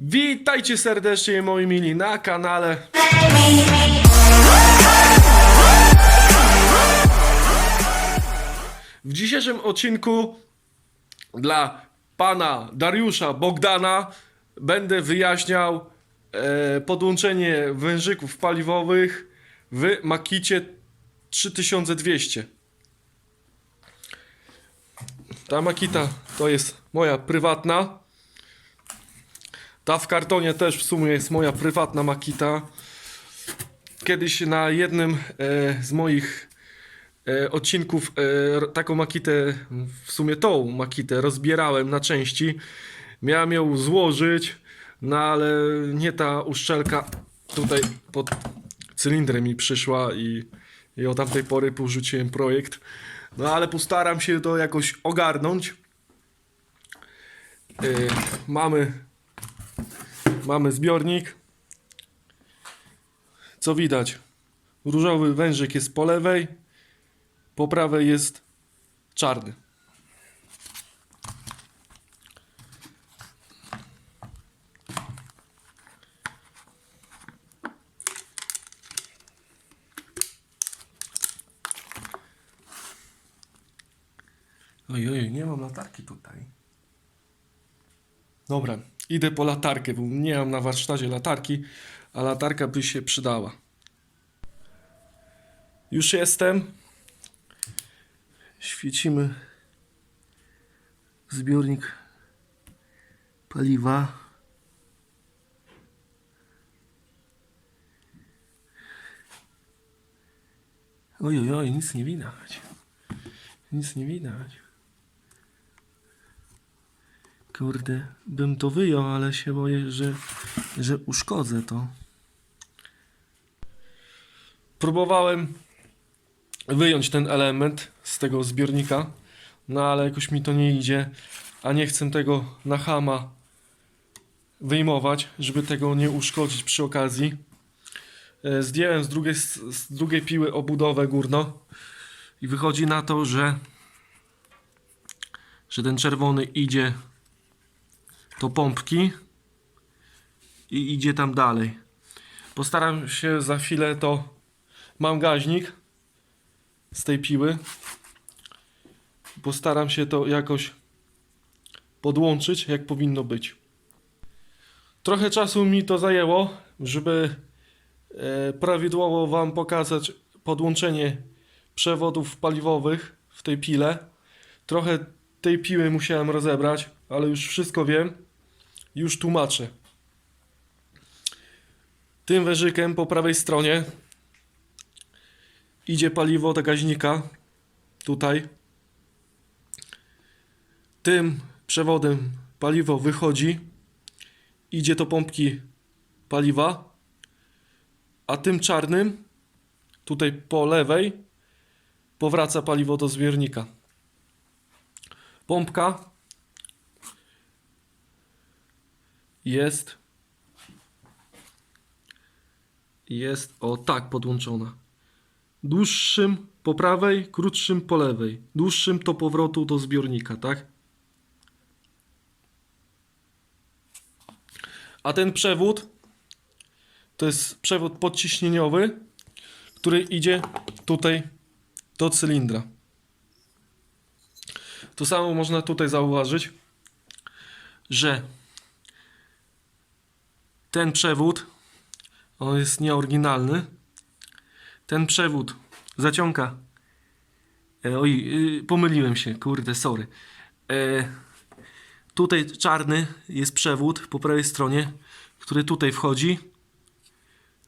Witajcie serdecznie moi mili na kanale. W dzisiejszym odcinku dla pana Dariusza Bogdana będę wyjaśniał e, podłączenie wężyków paliwowych w Makicie 3200. Ta Makita to jest moja prywatna. Ta w kartonie też w sumie jest moja prywatna Makita. Kiedyś na jednym e, z moich e, odcinków e, taką Makitę, w sumie tą Makitę rozbierałem na części. Miałem ją złożyć, no ale nie ta uszczelka tutaj pod cylindrem mi przyszła i, i od tamtej pory porzuciłem projekt. No ale postaram się to jakoś ogarnąć. E, mamy Mamy zbiornik. Co widać? Różowy wężyk jest po lewej, po prawej jest czarny. Oj, oj, nie mam latarki tutaj. Dobra, idę po latarkę, bo nie mam na warsztacie latarki, a latarka by się przydała. Już jestem. Świecimy zbiornik paliwa. Oj, oj, oj, nic nie widać. Nic nie widać. Kurde, bym to wyjął, ale się boję, że, że uszkodzę to. Próbowałem wyjąć ten element z tego zbiornika, no ale jakoś mi to nie idzie, a nie chcę tego na hama wyjmować, żeby tego nie uszkodzić przy okazji. E, Zdjąłem z drugiej, z drugiej piły obudowę górno i wychodzi na to, że, że ten czerwony idzie do pompki i idzie tam dalej. Postaram się za chwilę to. Mam gaźnik z tej piły. Postaram się to jakoś podłączyć, jak powinno być. Trochę czasu mi to zajęło, żeby e, prawidłowo Wam pokazać podłączenie przewodów paliwowych w tej pile. Trochę tej piły musiałem rozebrać, ale już wszystko wiem. Już tłumaczę. Tym wężykiem po prawej stronie idzie paliwo do gaźnika. Tutaj. Tym przewodem paliwo wychodzi. Idzie do pompki paliwa. A tym czarnym, tutaj po lewej, powraca paliwo do zbiornika. Pompka jest jest o tak podłączona. Dłuższym po prawej, krótszym po lewej. Dłuższym to powrotu do zbiornika, tak? A ten przewód to jest przewód podciśnieniowy, który idzie tutaj do cylindra. To samo można tutaj zauważyć, że ten przewód, on jest nieoryginalny. Ten przewód zaciąga. E, oj, y, pomyliłem się, kurde, sorry. E, tutaj czarny jest przewód po prawej stronie, który tutaj wchodzi.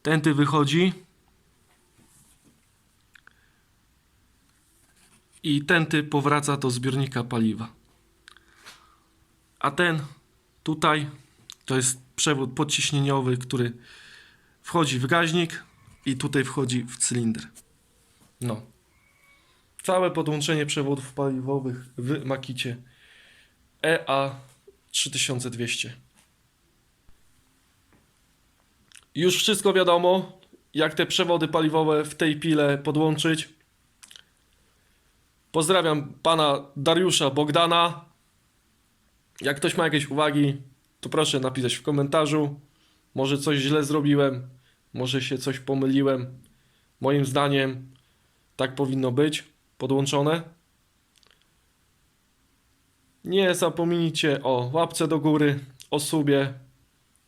Tędy wychodzi. I tędy powraca do zbiornika paliwa. A ten tutaj to jest przewód podciśnieniowy, który wchodzi w gaźnik i tutaj wchodzi w cylinder. No. Całe podłączenie przewodów paliwowych w Makicie E EA 3200. Już wszystko wiadomo, jak te przewody paliwowe w tej pile podłączyć. Pozdrawiam pana Dariusza Bogdana. Jak ktoś ma jakieś uwagi, to proszę napisać w komentarzu. Może coś źle zrobiłem, może się coś pomyliłem. Moim zdaniem tak powinno być podłączone. Nie zapomnijcie o łapce do góry, o subie.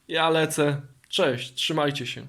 Ja lecę. Cześć, trzymajcie się.